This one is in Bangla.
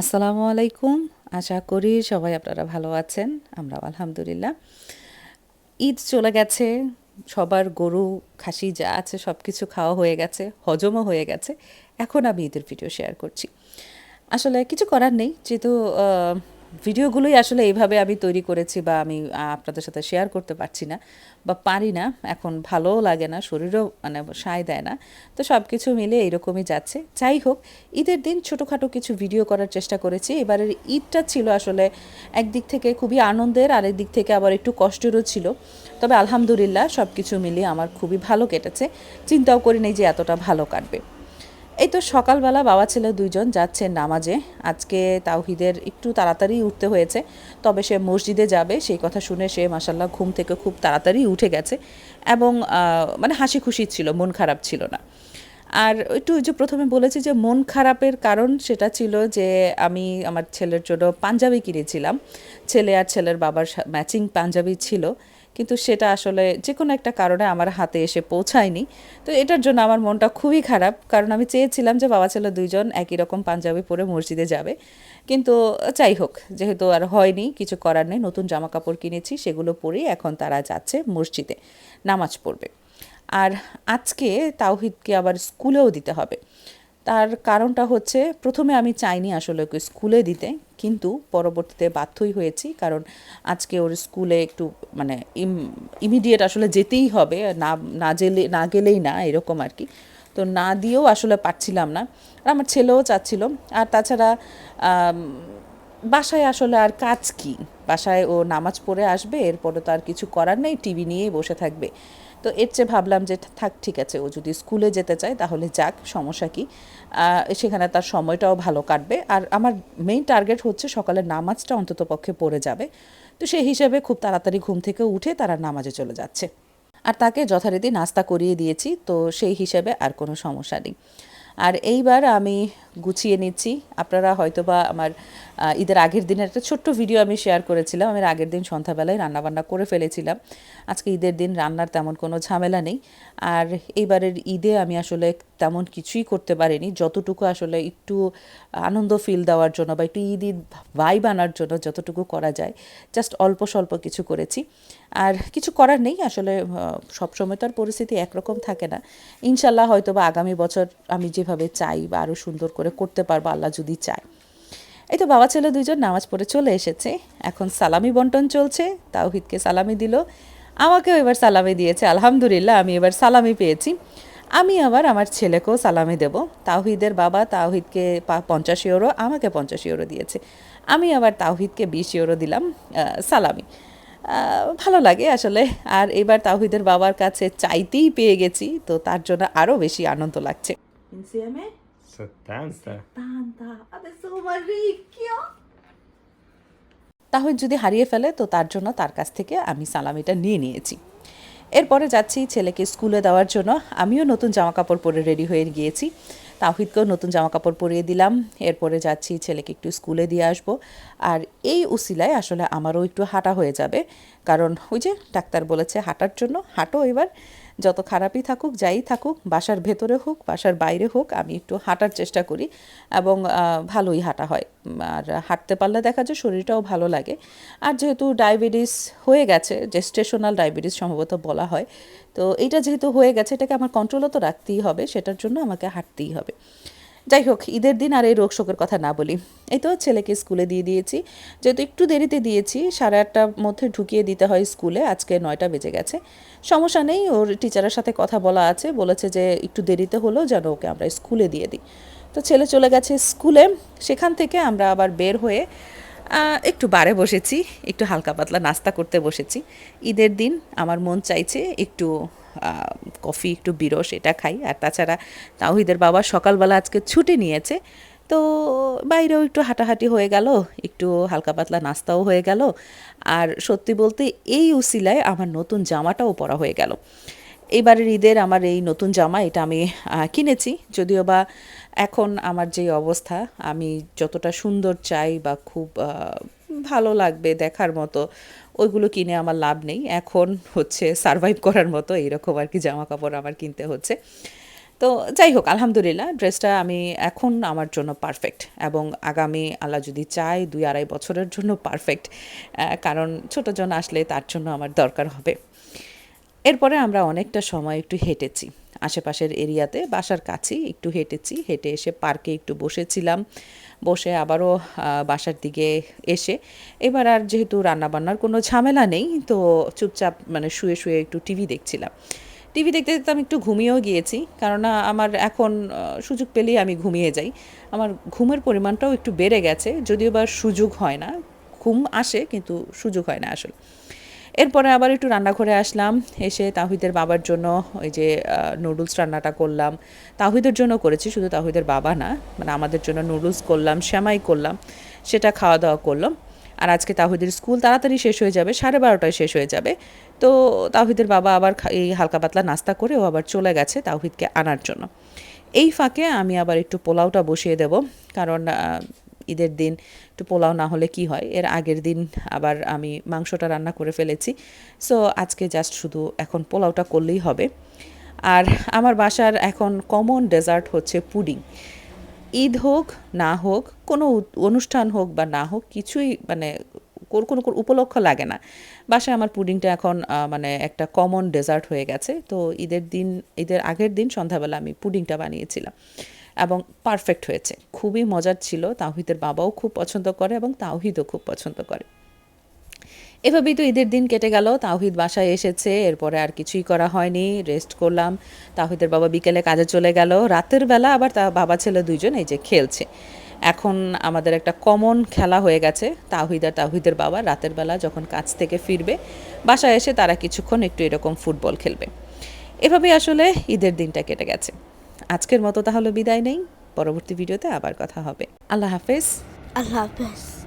আসসালামু আলাইকুম। আশা করি সবাই আপনারা ভালো আছেন, আমরাও আলহামদুলিল্লাহ। ঈদ চলে গেছে, সবার গরু, খাসি যা আছে সব কিছু খাওয়া হয়ে গেছে, হজমও হয়ে গেছে। এখন আমি ঈদের ভিডিও শেয়ার করছি। আসলে কিছু করার নেই, যেহেতু ভিডিওগুলোই আসলে এইভাবে আমি তৈরি করেছি বা আমি আপনাদের সাথে শেয়ার করতে পারছি না বা পারি না, এখন ভালোও লাগে না, শরীরও মানে সায় দেয় না। তো সব কিছু মিলে এইরকমই যাচ্ছে। যাই হোক, ঈদের দিন ছোটোখাটো কিছু ভিডিও করার চেষ্টা করেছি। এবারের ঈদটা ছিল আসলে একদিক থেকে খুবই আনন্দের, আরেক দিক থেকে আবার একটু কষ্টেরও ছিল। তবে আলহামদুলিল্লাহ সব কিছু মিলিয়ে আমার খুবই ভালো কেটেছে। চিন্তাও করিনি যে এতটা ভালো কাটবে। এই তো সকালবেলা বাবা ছেলে দুইজন যাচ্ছে নামাজে। আজকে তাওহিদের একটু তাড়াতাড়ি উঠতে হয়েছে, তবে সে মসজিদে যাবে, সেই কথা শুনে সে মাসাল্লাহ ঘুম থেকে খুব তাড়াতাড়ি উঠে গেছে এবং মানে হাসি খুশি ছিল, মন খারাপ ছিল না। আর একটু যে প্রথমে বলেছি যে মন খারাপের কারণ সেটা ছিল যে আমি আমার ছেলের জন্য পাঞ্জাবি কিনেছিলাম। ছেলে আর ছেলের বাবার ম্যাচিং পাঞ্জাবি ছিল। কিন্তু সেটা আসলে যে কোনো একটা কারণে আমার হাতে এসে পৌঁছায়নি। তো এটার জন্য আমার মনটা খুবই খারাপ, কারণ আমি চেয়েছিলাম যে বাবা ছেলে দুইজন একই রকম পাঞ্জাবি পরে মসজিদে যাবে। কিন্তু যাই হোক, যেহেতু আর হয়নি, কিছু করার নেই, নতুন জামা কাপড় কিনেছি, সেগুলো পরেই এখন তারা যাচ্ছে মসজিদে, নামাজ পড়বে। আর আজকে তাওহিদকে আবার স্কুলেও দিতে হবে। তার কারণটা হচ্ছে প্রথমে আমি চাইনি আসলে ওকে স্কুলে দিতে, কিন্তু পরবর্তীতে বাধ্যই হয়েছি, কারণ আজকে ওর স্কুলে একটু মানে ইমিডিয়েট আসলে যেতেই হবে, না না জেলে, না গেলেই না, এরকম আর কি। তো না দিয়েও আসলে পারছিলাম না। আর আমার ছেলেও চাচ্ছিল। আর তাছাড়া বাসায় আসলে আর কাজ কি? বাসায় ও নামাজ পড়ে আসবে, এরপরে তো আর কিছু করার নেই, টিভি নিয়েই বসে থাকবে। তো এর চেয়ে ভাবলাম যে থাক, ঠিক আছে, ও যদি স্কুলে যেতে চায় তাহলে যাক, সমস্যা কি। সেখানে তার সময়টাও ভালো কাটবে। আর আমার মেইন টার্গেট হচ্ছে সকালে নামাজটা অন্তত পক্ষে পড়ে যাবে। তো সেই হিসাবে খুব তাড়াতাড়ি ঘুম থেকে উঠে তারা নামাজে চলে যাচ্ছে। আর তাকে যথারীতি নাস্তা করিয়ে দিয়েছি, তো সেই হিসাবে আর কোনো সমস্যা নেই। আর এইবার আমি গুছিয়ে নিচ্ছি। আপনারা হয়তোবা আমার ঈদের আগের দিনের একটা ছোট্ট ভিডিও আমি শেয়ার করেছিলাম। আমি আগের দিন সন্ধ্যাবেলায় রান্নাবান্না করে ফেলেছিলাম। আজকে ঈদের দিন রান্নার তেমন কোনো ঝামেলা নেই। আর এইবারের ঈদে আমি আসলে তেমন কিছুই করতে পারিনি। যতটুকু আসলে একটু আনন্দ ফিল দেওয়ার জন্য বা একটু ঈদ ঈদ ভাইব আনার জন্য যতটুকু করা যায় জাস্ট অল্প স্বল্প কিছু করেছি। আর কিছু করার নেই। আসলে সবসময় তো আর পরিস্থিতি একরকম থাকে না। ইনশাল্লাহ হয়তো বা আগামী বছর আমি যেভাবে চাই বা আরও সুন্দর করে করতে পারব, আল্লাহ যদি চায়। এই তো বাবা ছেলে দুইজন নামাজ পড়ে চলে এসেছে। এখন সালামি বন্টন চলছে, তাওহিদকে সালামি দিল। আমাকেও এবার সালামি দিয়েছে, আলহামদুলিল্লাহ, আমি এবার সালামি পেয়েছি। আমি আবার আমার ছেলেকেও সালামি দেব। তাওহিদের বাবা তাওহিদকে পঞ্চাশ ইউরো, আমাকে পঞ্চাশ ইউরো দিয়েছে। আমি আবার তাওহিদকে বিশ ইউরো দিলাম সালামি। ভালো লাগে আসলে। আর এবার তাওহিদের বাবার কাছে চাইতেই পেয়ে গেছি, তো তার জন্য আরও বেশি আনন্দ লাগছে। Insieme? 70. Tanta, adesso ma ricchio. তাহলে যদি হারিয়ে ফেলে তো তার জন্য তার কাছ থেকে আমি সালামিটা নিয়ে নিয়েছি। এরপরে যাচ্ছি ছেলেকে স্কুলে দেওয়ার জন্য। আমিও নতুন জামা কাপড় পরে রেডি হয়ে গিয়েছি। তাহিদকেও নতুন জামা কাপড় পরিয়ে দিলাম। এরপরে যাচ্ছি ছেলেকে একটু স্কুলে দিয়ে আসব। আর এই উসিলায় আসলে আমারও একটু হাঁটা হয়ে যাবে। কারণ ওই যে ডাক্তার বলেছে হাঁটার জন্য হাঁটো এবার। যত খারাপই থাকুক, যাই থাকুক, বাসার ভেতরে হোক, বাসার বাইরে হোক, আমি একটু হাঁটার চেষ্টা করি এবং ভালোই হাঁটা হয়। আর হাঁটতে পারলে দেখা যায় শরীরটাও ভালো লাগে। আর যেহেতু ডায়াবেটিস হয়ে গেছে যে স্টেশনাল ডায়াবেটিস সম্ভবত বলা হয়, তো এটা যেহেতু হয়ে গেছে, এটাকে আমার কন্ট্রোলও তো রাখতেই হবে, সেটার জন্য আমাকে হাঁটতেই হবে। যাই হোক ঈদের দিন আর এই রোগ শোকের কথা না বলি। এই তো ছেলেকে স্কুলে দিয়ে দিয়েছি। যেহেতু একটু দেরিতে দিয়েছি, সাড়ে আটটার মধ্যে ঢুকিয়ে দিতে হয় স্কুলে। আজকে নয়টা বেজে গেছে। সমস্যা নেই, ওর টিচারের সাথে কথা বলা আছে। বলেছে যে একটু দেরিতে হলেও যেন ওকে আমরা স্কুলে দিয়ে দিই। তো ছেলে চলে গেছে স্কুলে। সেখান থেকে আমরা আবার বের হয়ে একটু বারে বসেছি। একটু হালকা পাতলা নাস্তা করতে বসেছি। ঈদের দিন আমার মন চাইছে একটু কফি একটু বিরস, এটা খাই। আর তাছাড়া তাওহিদের বাবা সকালবেলা আজকে ছুটি নিয়েছে। তো বাইরেও একটু হাঁটাহাঁটি হয়ে গেল, একটু হালকা পাতলা নাস্তাও হয়ে গেল। আর সত্যি বলতে এই উসিলায় আমার নতুন জামাটাও পরা হয়ে গেল। এইবারের ঈদের আমার এই নতুন জামা, এটা আমি কিনেছি। যদিও বা এখন আমার যে অবস্থা, আমি যতটা সুন্দর চাই বা খুব ভালো লাগবে দেখার মতো ওইগুলো কিনে আমার লাভ নেই। এখন হচ্ছে সারভাইভ করার মতো এইরকম আর কি জামা কাপড় আমার কিনতে হচ্ছে। তো যাই হোক, আলহামদুলিল্লাহ ড্রেসটা আমি এখন আমার জন্য পারফেক্ট এবং আগামী আল্লাহ যদি চায় দুই আড়াই বছরের জন্য পারফেক্ট কারণ ছোটো জন আসলে তার জন্য আমার দরকার হবে। এরপরে আমরা অনেকটা সময় একটু হেঁটেছি। আশেপাশের এরিয়াতে, বাসার কাছেই একটু হেঁটেছি, হেঁটে এসে পার্কে একটু বসেছিলাম। বসে আবারও বাসার দিকে এসে, এবার আর যেহেতু রান্নাবান্নার কোনো ঝামেলা নেই, তো চুপচাপ মানে শুয়ে শুয়ে একটু টিভি দেখছিলাম। টিভি দেখতে দেখতে আমি একটু ঘুমিয়েও গিয়েছি কারণ আমার এখন সুযোগ পেলেই আমি ঘুমিয়ে যাই। আমার ঘুমের পরিমাণটাও একটু বেড়ে গেছে, যদিও বা সুযোগ হয় না, ঘুম আসে কিন্তু সুযোগ হয় না আসলে। এরপরে আবার একটু রান্নাঘরে আসলাম, এসে তাহিদের বাবার জন্য ওই যে নুডলস রান্নাটা করলাম। তাহিদের জন্য করেছি, শুধু তাহিদের বাবা না মানে আমাদের জন্য নুডলস করলাম শ্যামাই করলাম, সেটা খাওয়া দাওয়া করলাম। আর আজকে তাহিদের স্কুল তাড়াতাড়ি শেষ হয়ে যাবে, সাড়ে বারোটায় শেষ হয়ে যাবে। তো তাহিদের বাবা আবার এই হালকা পাতলা নাস্তা করে ও আবার চলে গেছে তাহিদকে আনার জন্য। এই ফাঁকে আমি আবার একটু পোলাওটা বসিয়ে দেব, কারণ ঈদের দিন একটু পোলাও না হলে কি হয়? এর আগের দিন আবার আমি মাংসটা রান্না করে ফেলেছি। সো আজকে জাস্ট শুধু এখন পোলাওটা করলেই হবে। আর আমার বাসার এখন কমন ডেজার্ট হচ্ছে পুডিং। ঈদ হোক, না হোক, কোনো অনুষ্ঠান হোক বা না হোক, কিছুই মানে কোনো কোনো উপলক্ষ লাগে না। বাসায় আমার পুডিংটা এখন মানে একটা কমন ডেজার্ট হয়ে গেছে। তো ঈদের দিন, ঈদের আগের দিন সন্ধ্যাবেলা আমি পুডিংটা বানিয়েছিলাম। এবং পারফেক্ট হয়েছে। খুবই মজার ছিল। তাওহিদের বাবাও খুব পছন্দ করে এবং তাওহিদও খুব পছন্দ করে। এভাবেই তো ঈদের দিন কেটে গেল। তাওহিদ বাসায় এসেছে। এরপরে আর কিছুই করা হয়নি। রেস্ট করলাম। তাওহিদের বাবা বিকেলে কাজে চলে গেল। রাতের বেলা আবার তা বাবা, ছেলে দুইজন এই যে খেলছে। এখন আমাদের একটা কমন খেলা হয়ে গেছে। তাওহিদ আর তাওহিদের বাবা রাতের বেলা যখন কাজ থেকে ফিরবে, বাসায় এসে তারা কিছুক্ষণ একটু এরকম ফুটবল খেলবে। এভাবেই আসলে ঈদের দিনটা কেটে গেছে। আজকের মতো তাহলে বিদায় নেই। পরবর্তী ভিডিওতে আবার কথা হবে। আল্লাহ হাফেজ। আল্লাহ হাফেজ।